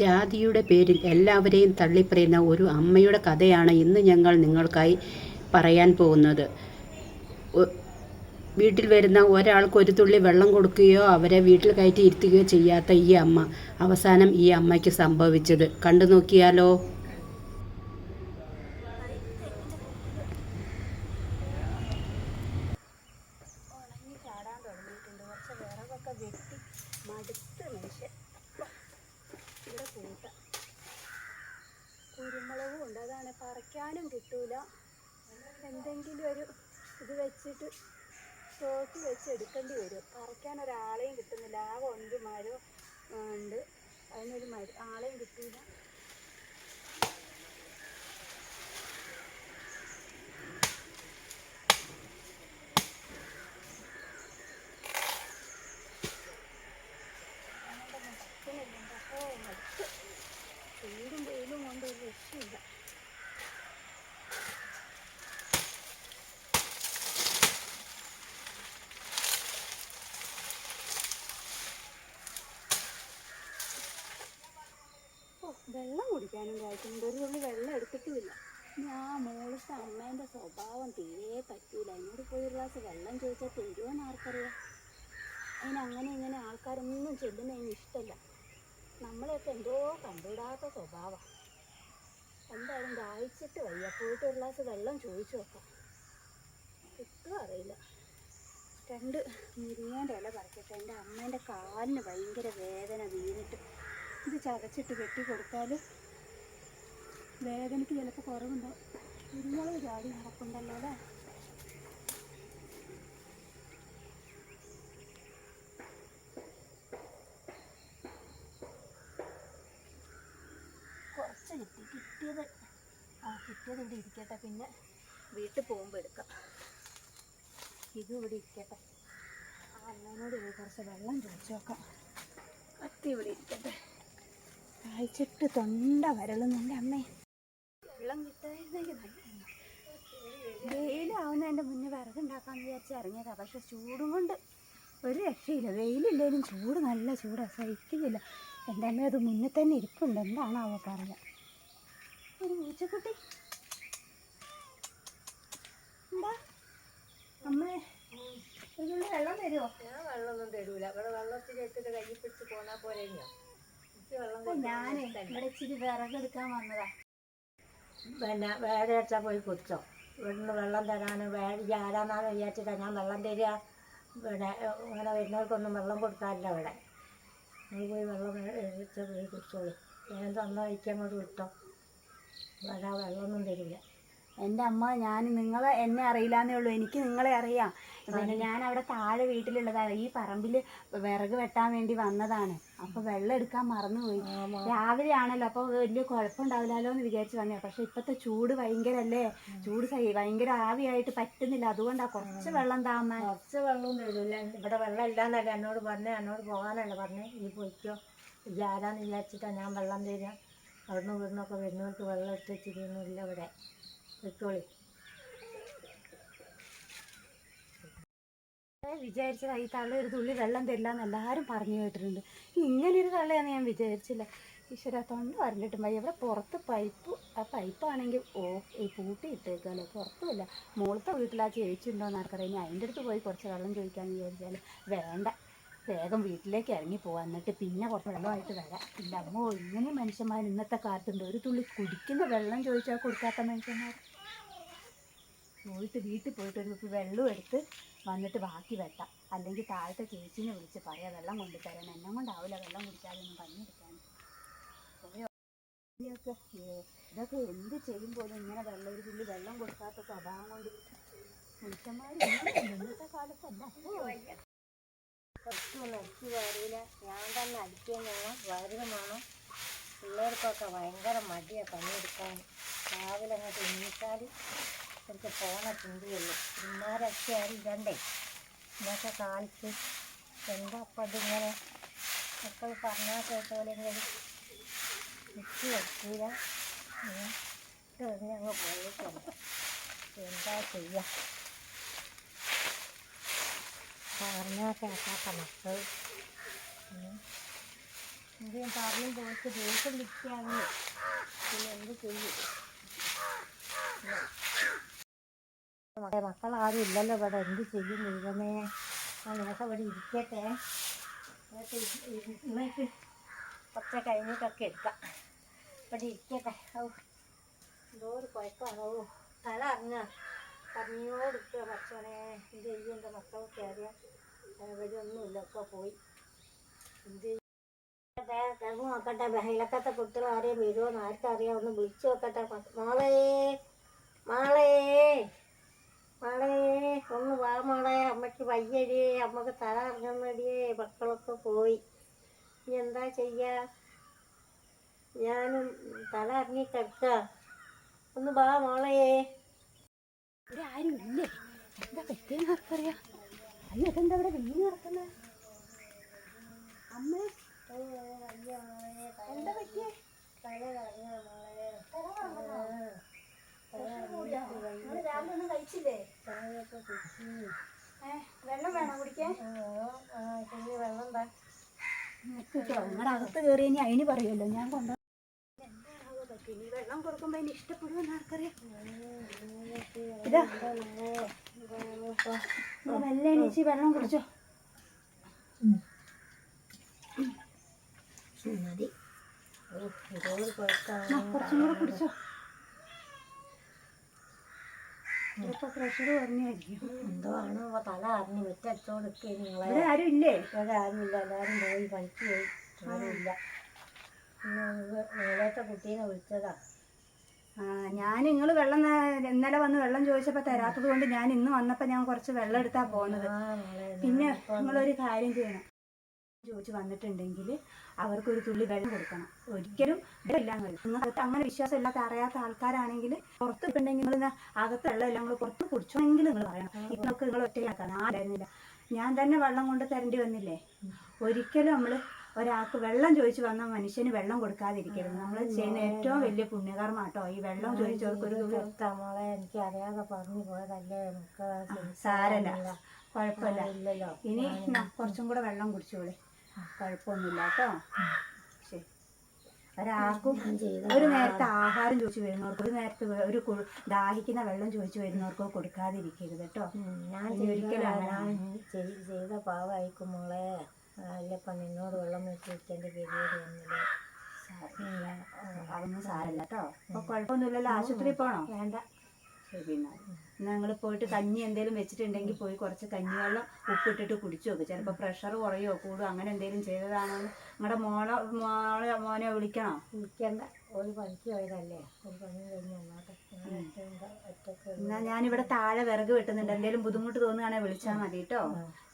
ജാതിയുടെ പേരിൽ എല്ലാവരെയും തള്ളിപ്പറയുന്ന ഒരു അമ്മയുടെ കഥയാണ് ഇന്ന് ഞങ്ങൾ നിങ്ങൾക്കായി പറയാൻ പോകുന്നത്. വീട്ടിൽ വരുന്ന ഒരാൾക്ക് ഒരു തുള്ളി വെള്ളം കൊടുക്കുകയോ അവരെ വീട്ടിൽ കയറ്റി ഇരുത്തുകയോ ചെയ്യാത്ത ഈ അമ്മ അവസാനം ഈ അമ്മയ്ക്ക് സംഭവിച്ചത്. കണ്ടു നോക്കിയാലോ? പറിക്കാനും കിട്ടൂല. എന്തെങ്കിലും ഒരു ഇത് വെച്ചിട്ട് തോക്ക് വെച്ച് എടുക്കേണ്ടി വരും. പറിക്കാൻ ഒരാളെയും കിട്ടുന്നില്ല. ആ ഉണ്ട് മരം ഉണ്ട്. അതിനൊരു മര ആളെയും കിട്ടൂല അതുകൊണ്ടൊന്നും പറ്റുന്നില്ല പക്ഷേ മടുത്ത് ചൂടും വെയിലും കൊണ്ട് ഒരു രക്ഷയില്ല ഓ വെള്ളം കുടിക്കാനും കഴിക്കുന്നുണ്ട് ഒരു തുള്ളി വെള്ളം എടുത്തിട്ടുമില്ല. ഞാൻ മോളിച്ച അമ്മേന്റെ സ്വഭാവം തീരെ പറ്റൂല. എന്നോട് പോയി ഒരു ഗ്ലാസ് വെള്ളം ചോദിച്ചാൽ തരുമോന്ന് ആർക്കറിയാം? അതിന് അങ്ങനെ ഇങ്ങനെ ആൾക്കാരൊന്നും ചെല്ലുന്നതിന് ഇഷ്ടമല്ല നമ്മളെയൊക്കെ എന്തോ കണ്ടുവിടാത്ത സ്വഭാവമാണ് എന്തായാലും ദാഹിച്ചിട്ട് വയ്യ. പോയിട്ട് ഒരു ഗ്ലാസ് വെള്ളം ചോദിച്ചു നോക്കാം. കിട്ടുമോ അറിയില്ല. രണ്ട് മുരിങ്ങേന്റെ ഇല പറിക്കട്ടെ. എന്റെ അമ്മേന്റെ കാലിന് ഭയങ്കര വേദന വീണിട്ട് ഇത് ചതച്ചിട്ട് വെട്ടി കൊടുത്താൽ വേദനയ്ക്ക് ചിലപ്പോൾ കുറവുണ്ടാവും. കുരുമുളക് ചാടി നടക്കുന്നുണ്ടല്ലോ അല്ലേ? കുറച്ച് കിട്ടി. കിട്ടിയത് ആ കിട്ടിയത് ഇവിടെ ഇരിക്കട്ടെ. പിന്നെ വീട്ടിൽ പോകുമ്പോൾ എടുക്കാം. ഇത് ഇവിടെ ഇരിക്കട്ടെ. ആ അമ്മേനോട് കുറച്ച് വെള്ളം ചോദിച്ചു നോക്കാം കത്തി ഇവിടെ ഇരിക്കട്ടെ. കഴിച്ചിട്ട് തൊണ്ട വരളുന്നുണ്ട് അമ്മേ. വെള്ളം കിട്ടായിരുന്നെങ്കിൽ നല്ലതായിരുന്നു വെയിലാവുന്നതിന്റെ മുന്നേ വിറകുണ്ടാക്കാന്ന് വിചാരിച്ച് ഇറങ്ങിയതാ. പക്ഷെ ചൂടും കൊണ്ട് ഒരു രക്ഷയില്ല. വെയിലില്ലേലും ചൂട് നല്ല ചൂടാണ് സഹിക്കുന്നില്ല. എന്റെ അമ്മ അത് മുന്നേ തന്നെ ഇരിപ്പുണ്ട്. എന്താണാവോ പറയാ. ഒരു പൂച്ചക്കുട്ടി. എന്താ? അമ്മേ വെള്ളം തരുമോ ഞാൻ വെള്ളമൊന്നും തരൂല. ഇവിടെ വെള്ളത്തിൽ ഇട്ടിട്ട് കയ്യിൽ പിടിച്ച് പോന്നാ പോരെയോ എനിക്ക് വെള്ളം ഞാനേ ഇവിടെ ഇച്ചിരി വിറകെടുക്കാൻ വന്നതാ. പിന്നെ വേറെ വെച്ചാൽ പോയി കുത്തോ ഇവിടുന്ന് വെള്ളം തരാനും വേറെ ആരാന്നാന്ന് വിചാരിച്ചിട്ടാ ഞാൻ വെള്ളം തരിക. പിന്നെ ഇങ്ങനെ വരുന്നവർക്കൊന്നും വെള്ളം കൊടുക്കാറില്ല ഇവിടെ. നീ പോയി വെള്ളം പോയി കുടിച്ചോളൂ. ഞാൻ തന്ന വഴിക്ക് അങ്ങോട്ട് വിട്ടോ. ഇവിടെ വെള്ളമൊന്നും തരില്ല. എന്റെ അമ്മ ഞാൻ നിങ്ങളെ എന്നെ അറിയില്ലാന്നേ ഉള്ളൂ. എനിക്ക് നിങ്ങളെ അറിയാം. പിന്നെ ഞാൻ അവിടെ താഴെ വീട്ടിലുള്ളതാണ്. ഈ പറമ്പിൽ വിറക് വെട്ടാൻ വേണ്ടി വന്നതാണ്. അപ്പോൾ വെള്ളം എടുക്കാൻ മറന്നുപോയി. രാവിലെ ആണല്ലോ അപ്പോൾ വലിയ കുഴപ്പമുണ്ടാവില്ലല്ലോ എന്ന് വിചാരിച്ച് വന്നതാണ് പക്ഷെ ഇപ്പോഴത്തെ ചൂട് ഭയങ്കരല്ലേ? ചൂട് സഹി ഭയങ്കര ആവിയായിട്ട് പറ്റുന്നില്ല. അതുകൊണ്ടാണ് കുറച്ച് വെള്ളം താമ കുറച്ച് വെള്ളം തരൂല്ല ഇവിടെ വെള്ളം ഇല്ലാന്നല്ലേ എന്നോട് പറഞ്ഞേ. എന്നോട് പോകാനല്ല പറഞ്ഞേ. ഇനി പോയിക്കോ. ഇതാരാന്ന് വിചാരിച്ചിട്ടാണ് ഞാൻ വെള്ളം തരാം. അവിടുന്ന് ഇവിടുന്നൊക്കെ വരുന്നവർക്ക് വെള്ളം എടുത്ത് വെച്ചിരിക്കുന്നില്ല ഇവിടെ. വെക്കോളി വിചാരിച്ചതാ ഈ തള്ള ഒരു തുള്ളി വെള്ളം തരില്ല എന്ന് എല്ലാവരും പറഞ്ഞു കേട്ടിട്ടുണ്ട്. ഇങ്ങനെ ഒരു തള്ളയാന്ന് ഞാൻ വിചാരിച്ചില്ല. ഈശ്വര തൊണ്ട വരണ്ടിട്ടും വയ്യ. ഇവിടെ പുറത്ത് പൈപ്പ് ആ പൈപ്പാണെങ്കിൽ ഓ ഈ പൂട്ടി ഇട്ടേക്കാലോ പുറത്തുമില്ല. മുകളത്തെ വീട്ടിലാ ആ ചേച്ചി ഉണ്ടോയെന്ന് ആർക്കറിയാം ഇനി അതിന്റെ അടുത്ത് പോയി കുറച്ച് വെള്ളം ചോദിക്കാമെന്ന് വിചാരിച്ചാൽ വേണ്ട. വേഗം വീട്ടിലേക്ക് ഇറങ്ങി പോവാം. എന്നിട്ട് പിന്നെ കുറച്ച് വെള്ളമായിട്ട് വരാം. ഇല്ല അമ്മോ ഇങ്ങനെ മനുഷ്യന്മാർ ഇന്നത്തെ കാലത്തുണ്ട്. ഒരു തുള്ളി കുടിക്കുന്ന വെള്ളം ചോദിച്ചാൽ കൊടുക്കാത്ത മനുഷ്യന്മാർ. പോയിട്ട് വീട്ടിൽ പോയിട്ട് ഒരു കുപ്പി വെള്ളം എടുത്ത് വന്നിട്ട് ബാക്കി വെട്ടാം. അല്ലെങ്കിൽ താഴത്തെ ചേച്ചീനെ വിളിച്ച് പറയാം വെള്ളം കൊണ്ടുതരാൻ എന്നെ കൊണ്ടാവില്ല വെള്ളം കുടിക്കാതൊന്നും പണിയെടുക്കാൻ? ഇതൊക്കെ ഇതൊക്കെ എന്ത് ചെയ്യുമ്പോഴും ഇങ്ങനെ വെള്ളം ഒരു തുള്ളി വെള്ളം കൊടുക്കാത്ത സ്വഭാവം കൊണ്ട് മനുഷ്യന്മാർ ഇന്നത്തെ കാലത്തല്ല കുറച്ചൊന്നും അടിച്ചു വരില്ല ഞാൻ തന്നെ അടിക്കാൻ വേണം വരും വേണം. പിള്ളേർക്കൊക്കെ ഭയങ്കര മടിയാണ് പണിയെടുക്കാൻ. രാവിലെ അങ്ങോട്ട് എണീച്ചാൽ എനിക്ക് പോണ ചിന്തയുള്ളൂ. ഇന്നാരൊക്കെ ആരും ഇടണ്ടേ? ഇന്നത്തെ കാലത്ത് എന്താ അപ്പം അതിങ്ങനെ? മക്കൾ പറഞ്ഞാൽ കേട്ടോലെ പോലെ ഇങ്ങനെ നിൽക്കി വെക്കില്ല ഞങ്ങൾ പോയിട്ടുണ്ട് എന്താ ചെയ്യുക പറഞ്ഞാൽ കേൾക്കാത്ത മക്കൾ. എന്തെങ്കിലും പറഞ്ഞു പോയിട്ട് ദിവസം പിടിക്കുകയാണെങ്കിൽ പിന്നെ എന്ത് ചെയ്യും? മക്കളെ മക്കളാരും ഇല്ലല്ലോ ഇവിടെ. എന്ത് ചെയ്യും ദൈവമേ? ആ നിനക്ക് ഇവിടെ ഇരിക്കട്ടെ. എന്നിട്ട് പച്ച കഴിഞ്ഞിട്ടൊക്കെ എടുക്കാം. ഇവിടെ ഇരിക്കട്ടെ. ഓ എന്തോ ഒരു കുഴപ്പമാണോ? തല അറിഞ്ഞ? പറഞ്ഞോടിക്കുക ഭക്ഷണേ. എന്ത് ചെയ്യും? എന്റെ മക്കളൊക്കെ അറിയാം ഇവരൊന്നുമില്ല ഒക്കെ പോയി. നോക്കട്ടെ. ബഹലക്കത്തെ കുട്ടികൾ ആരെയും വരുമോന്ന് ആർക്കറിയാം ഒന്ന് വിളിച്ചു നോക്കട്ടെ. മോളേ മാളയേ മോളെ മോളെ ഒന്ന് വാ മോളെ. അമ്മയ്ക്ക് വയ്യടിയേ അമ്മയ്ക്ക് തല ഇറങ്ങുന്നടിയേ മക്കളൊക്കെ പോയി. ഇനി എന്താ ചെയ്യാ? ഞാനും തല ഇറങ്ങി കിടക്ക. ഒന്ന് വാ മോളെ. ആരും ഇല്ലേ. എന്താ പറ്റിയെന്ന് ആർക്കറിയാം. അയ്യോ ഇതെന്താ ഇവിടെ വീണ് നടക്കുന്നത് അമ്മ. എന്താ പറ്റിയേ? രാവിലെ ഒന്നും കഴിച്ചില്ലേ? വെള്ളം വേണോ കുടിക്കാൻ? വെള്ളം നിങ്ങളുടെ അകത്ത് കയറി ഇനി അതിന് പറയുമല്ലോ. ഞാൻ കൊണ്ടു വെള്ളം കൊടുക്കുമ്പോ അതിന് ഇഷ്ടപ്പെടുമെന്ന് ആർക്കറിയാം. ഇതാ. നിങ്ങൾ മെല്ലെ എണീച്ച് വെള്ളം കുടിച്ചോ. മതി കുറച്ചും കൂടെ കുടിച്ചോ. ഇപ്പൊ പ്രഷർ കുറഞ്ഞായിരിക്കും. എന്തോ ആണോ. തല അറിഞ്ഞു വെച്ചടിച്ചോടൊക്കെ നിങ്ങളെ. ഇവിടെ ആരും ഇല്ലേ? ഇവിടെ ഇല്ല. എല്ലാവരും പോയി പണിക്ക് പോയി. ആരുമില്ല മേലത്തെ കുട്ടീനെ വിളിച്ചതാ. ഞാൻ നിങ്ങൾ വെള്ളം ഇന്നലെ വന്ന് വെള്ളം ചോദിച്ചപ്പോൾ തരാത്തത് കൊണ്ട് ഞാൻ ഇന്ന് വന്നപ്പോൾ ഞാൻ കുറച്ച് വെള്ളം എടുത്താ പോകുന്നത് പിന്നെ നിങ്ങളൊരു കാര്യം ചെയ്യണം. ചോദിച്ചു വന്നിട്ടുണ്ടെങ്കിൽ അവർക്ക് ഒരു തുള്ളി വെള്ളം കൊടുക്കണം. ഒരിക്കലും ഇല്ലാന്ന് നിങ്ങൾക്ക് അങ്ങനെ വിശ്വാസം ഇല്ലാത്ത അറിയാത്ത ആൾക്കാരാണെങ്കിൽ പുറത്ത് ഉണ്ടെങ്കിൽ നിങ്ങൾ അകത്ത് വെള്ളം എല്ലാം നിങ്ങൾ പുറത്ത് കുടിച്ചോണെങ്കിൽ നിങ്ങൾ പറയണം. നമുക്ക് നിങ്ങൾ ഒറ്റയാക്കാൻ ആരായിരുന്നില്ല ഞാൻ തന്നെ വെള്ളം കൊണ്ട് തരേണ്ടി വന്നില്ലേ? ഒരിക്കലും നമ്മൾ ഒരാൾക്ക് വെള്ളം ചോദിച്ചു വന്ന മനുഷ്യന് വെള്ളം കൊടുക്കാതിരിക്കരുത്. നമ്മൾ ചെയ്യുന്ന ഏറ്റവും വലിയ പുണ്യകർമ്മ കേട്ടോ ഈ വെള്ളം ചോദിച്ചവർക്കൊരു ഒരു എനിക്ക് അറിയാതെ പറഞ്ഞു പോയതല്ലേ സാരല്ല. കുഴപ്പമില്ല. ഇനി കുറച്ചും കൂടെ വെള്ളം കുടിച്ചോളെ. കുഴപ്പമൊന്നുമില്ല കേട്ടോ? ഒരാൾക്കും ഒരു നേരത്തെ ആഹാരം ചോദിച്ചു വരുന്നവർക്ക് ഒരു നേരത്തെ ഒരു ദാഹിക്കുന്ന വെള്ളം ചോദിച്ചു വരുന്നവർക്കോ കൊടുക്കാതിരിക്കരുത് കേട്ടോ? ഞാൻ ഒരിക്കലും ചെയ്ത പാവായിരിക്കും മോളെ. അല്ലപ്പ നിന്നോട് വെള്ളം വെച്ച് വെച്ചെന്റെ ഗതിയോട് വന്നില്ല? അതൊന്നും സാരല്ല കേട്ടോ. അപ്പൊ കുഴപ്പമൊന്നുമില്ലല്ലോ. ആശുപത്രിയിൽ വേണ്ട. ഞങ്ങൾ നിങ്ങൾ പോയിട്ട് കഞ്ഞി എന്തെങ്കിലും വെച്ചിട്ടുണ്ടെങ്കിൽ പോയി കുറച്ച് കഞ്ഞിവെള്ളം ഉപ്പിട്ടിട്ട് കുടിച്ചു നോക്ക്. ചിലപ്പോൾ പ്രഷർ കുറയോ കൂടും അങ്ങനെ എന്തെങ്കിലും ചെയ്തതാണോ? നിങ്ങളുടെ മോളെ മോളെ മോനെ വിളിക്കണോ? വിളിക്കണ്ട. ഒരു പണിക്ക് പോയതല്ലേ. ഒരു പണി എന്നാ ഞാനിവിടെ താഴെ വിറക് വെട്ടുന്നുണ്ട്. എന്തെങ്കിലും ബുദ്ധിമുട്ട് തോന്നുകയാണെങ്കിൽ വിളിച്ചാൽ മതി കേട്ടോ.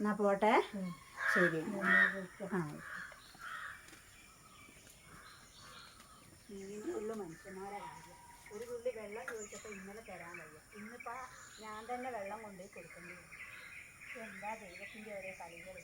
എന്നാ പോട്ടെ. ശരി. ആ. ഒരു ചോദിച്ചപ്പോൾ ഇന്നലെ ഞാൻ തന്നെ വെള്ളം കൊണ്ടുപോയി കൊടുക്കേണ്ടി വരും എന്താ ദൈവത്തിന്റെ ഓരോ കളികൾ